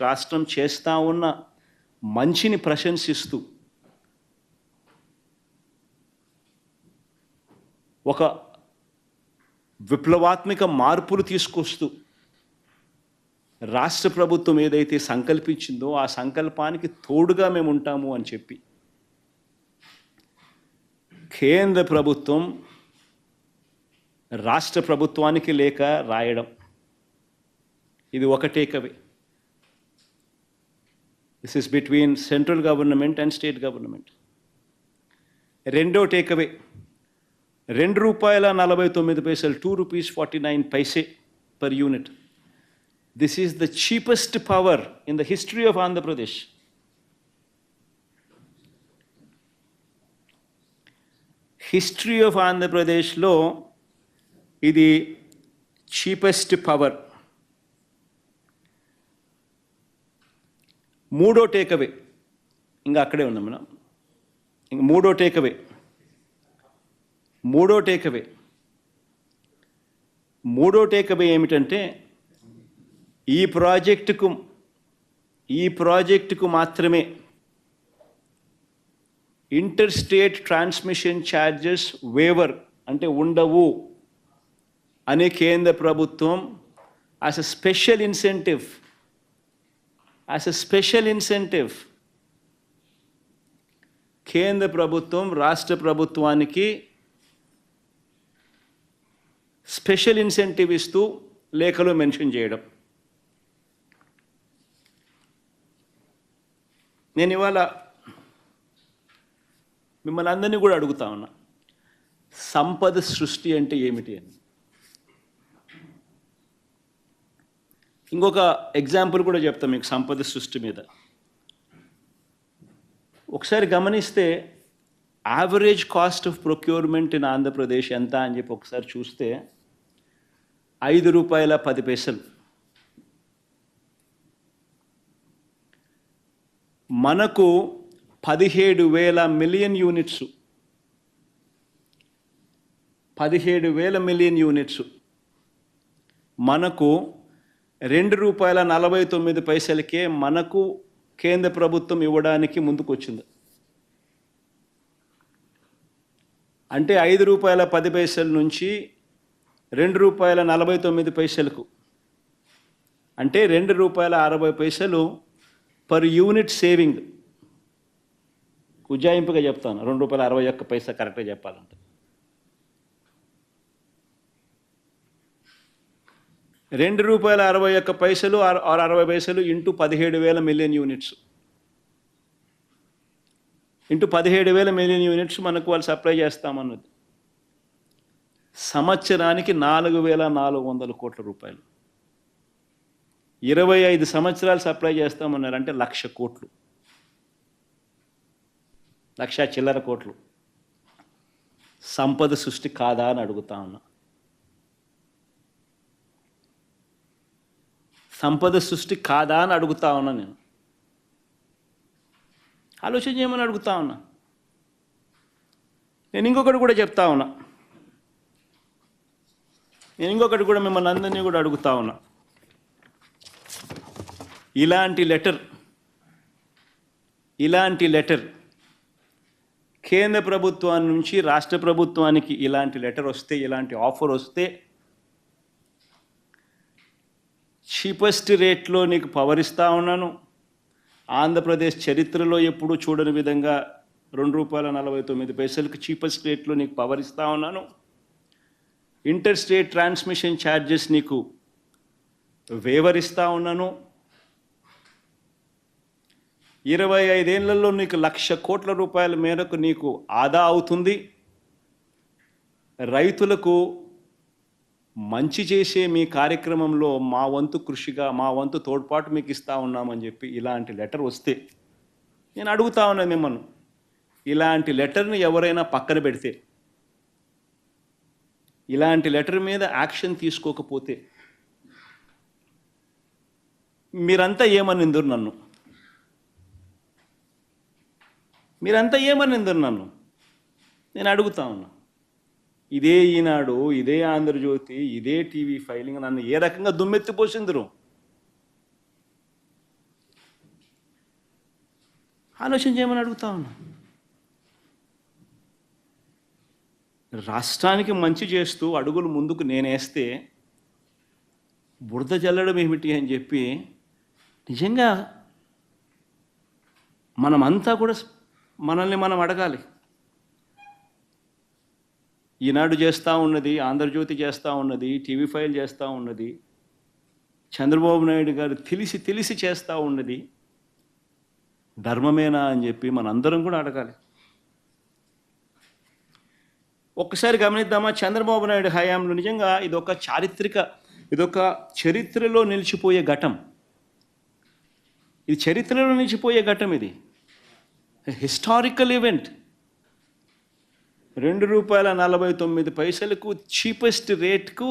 రాష్ట్రం చేస్తూ ఉన్న మంచిని ప్రశంసిస్తూ ఒక విప్లవాత్మక మార్పులు తీసుకొస్తూ రాష్ట్ర ప్రభుత్వం ఏదైతే సంకల్పించిందో ఆ సంకల్పానికి తోడుగా మేము ఉంటాము అని చెప్పి కేంద్ర ప్రభుత్వం రాష్ట్ర ప్రభుత్వానికి లేక రాయడం. ఇది ఒకటే కవి. This is between central government and state government రెండో టేకవే రెండు రూపాయల నలభై తొమ్మిది పైసలు two rupees forty nine paise per unit this is the cheapest power in the history of Andhra Pradesh history of ఆంధ్రప్రదేశ్లో ఇది చీపెస్ట్ పవర్ మూడో takeaway. ఇంకా అక్కడే ఉన్నాం మనం. ఇంక మూడో టేకవే. మూడో టేకవే. మూడో టేకవే ఏమిటంటే ఈ ప్రాజెక్టుకు ఈ ప్రాజెక్టుకు మాత్రమే inter state transmission charges waiver అంటే ఉండవు అనే కేంద్ర ప్రభుత్వం as a special incentive as a special incentive కేంద్ర ప్రభుత్వం రాష్ట్ర ప్రభుత్వానికి స్పెషల్ ఇన్సెంటివ్ ఇస్తూ లేఖలో మెన్షన్ చేయడం. నేను ఇవాళ మిమ్మల్ని అందరినీ కూడా అడుగుతా ఉన్నా సంపద సృష్టి అంటే ఏమిటి అని. ఇంకొక ఎగ్జాంపుల్ కూడా చెప్తాం మీకు సంపద సృష్టి మీద. ఒకసారి గమనిస్తే average cost of procurement in Andhra Pradesh ఎంత అని చెప్పి ఒకసారి చూస్తే ఐదు రూపాయల పది పైసలు. మనకు పదిహేడు వేల మిలియన్ యూనిట్స్ పదిహేడు వేల మిలియన్ యూనిట్స్ మనకు రెండు రూపాయల నలభై తొమ్మిది పైసలకే మనకు కేంద్ర ప్రభుత్వం ఇవ్వడానికి ముందుకొచ్చింది. అంటే ఐదు రూపాయల పది పైసల నుంచి రెండు రూపాయల నలభై తొమ్మిది పైసలకు అంటే రెండు రూపాయల అరవై పైసలు పర్ యూనిట్ సేవింగ్. ఉజ్జాయింపుగా చెప్తాను రెండు రూపాయల అరవై ఒక్క పైసా కరెక్ట్గా చెప్పాలంటే. రెండు రూపాయల అరవై ఒక్క పైసలు ఆరు అరవై పైసలు ఇంటూ పదిహేడు వేల మిలియన్ యూనిట్స్. ఇంటూ పదిహేడు వేల మిలియన్ యూనిట్స్ మనకు వాళ్ళు సప్లై చేస్తామన్నది. సంవత్సరానికి నాలుగు వేల నాలుగు వందల కోట్ల రూపాయలు. ఇరవై ఐదు సంవత్సరాలు సప్లై చేస్తామన్నారు అంటే లక్ష కోట్లు. లక్ష చిల్లర కోట్లు. సంపద సృష్టి కాదా అని అడుగుతా ఉన్నా. సంపద సృష్టి కాదా అని అడుగుతా ఉన్నా నేను. ఆలోచన చేయమని అడుగుతా ఉన్నా. నేను ఇంకొకటి కూడా చెప్తా ఉన్నా. నేను ఇంకొకటి కూడా మిమ్మల్ని అందరినీ కూడా అడుగుతా ఉన్నా. ఇలాంటి లెటర్ ఇలాంటి లెటర్ కేంద్ర ప్రభుత్వం నుంచి రాష్ట్ర ప్రభుత్వానికి ఇలాంటి లెటర్ వస్తే ఇలాంటి ఆఫర్ వస్తే చీపెస్ట్ రేట్లో నీకు పవర్ ఇస్తూ ఉన్నాను. ఆంధ్రప్రదేశ్ చరిత్రలో ఎప్పుడూ చూడని విధంగా రెండు రూపాయల నలభై తొమ్మిది పైసలకు చీపెస్ట్ రేట్లో నీకు పవర్ ఇస్తూ ఉన్నాను. ఇంటర్ స్టేట్ ట్రాన్స్మిషన్ ఛార్జెస్ నీకు వేవరిస్తూ ఉన్నాను. ఇరవై ఐదేళ్ళలో నీకు లక్ష కోట్ల రూపాయల మేరకు నీకు ఆదా అవుతుంది. రైతులకు మంచి చేసే మీ కార్యక్రమంలో మా వంతు కృషిగా మా వంతు తోడ్పాటు మీకు ఇస్తా ఉన్నామని చెప్పి ఇలాంటి లెటర్ వస్తే నేను అడుగుతా ఉన్నాను మిమ్మల్ని ఇలాంటి లెటర్ని ఎవరైనా పక్కన పెడితే ఇలాంటి లెటర్ మీద యాక్షన్ తీసుకోకపోతే మీరంతా ఏమనిందురు నన్ను? మీరంతా ఏమనిందురు నన్ను? నేను అడుగుతా ఉన్నా. ఇదే ఈనాడు ఇదే ఆంధ్రజ్యోతి ఇదే టీవీ ఫైలింగ్ నన్ను ఏ రకంగా దుమ్మెత్తిపోసిందరు ఆలోచన చేయమని అడుగుతా ఉన్నా. రాష్ట్రానికి మంచి చేస్తూ అడుగులు ముందుకు నేనేస్తే బురద జల్లడం ఏమిటి అని చెప్పి నిజంగా మనమంతా కూడా మనల్ని మనం అడగాలి. ఈనాడు చేస్తూ ఉన్నది ఆంధ్రజ్యోతి చేస్తూ ఉన్నది టీవీ ఫైల్ చేస్తూ ఉన్నది చంద్రబాబు నాయుడు గారు తెలిసి తెలిసి చేస్తూ ఉన్నది ధర్మమేనా అని చెప్పి మనందరం కూడా అడగాలి. ఒక్కసారి గమనిద్దామా చంద్రబాబు నాయుడు హయాంలో నిజంగా ఇదొక చారిత్రక ఇదొక చరిత్రలో నిలిచిపోయే ఘటం. ఇది చరిత్రలో నిలిచిపోయే ఘటం ఇది. హిస్టారికల్ ఈవెంట్ రెండు రూపాయల నలభై తొమ్మిది పైసలకు చీపెస్ట్ రేట్కు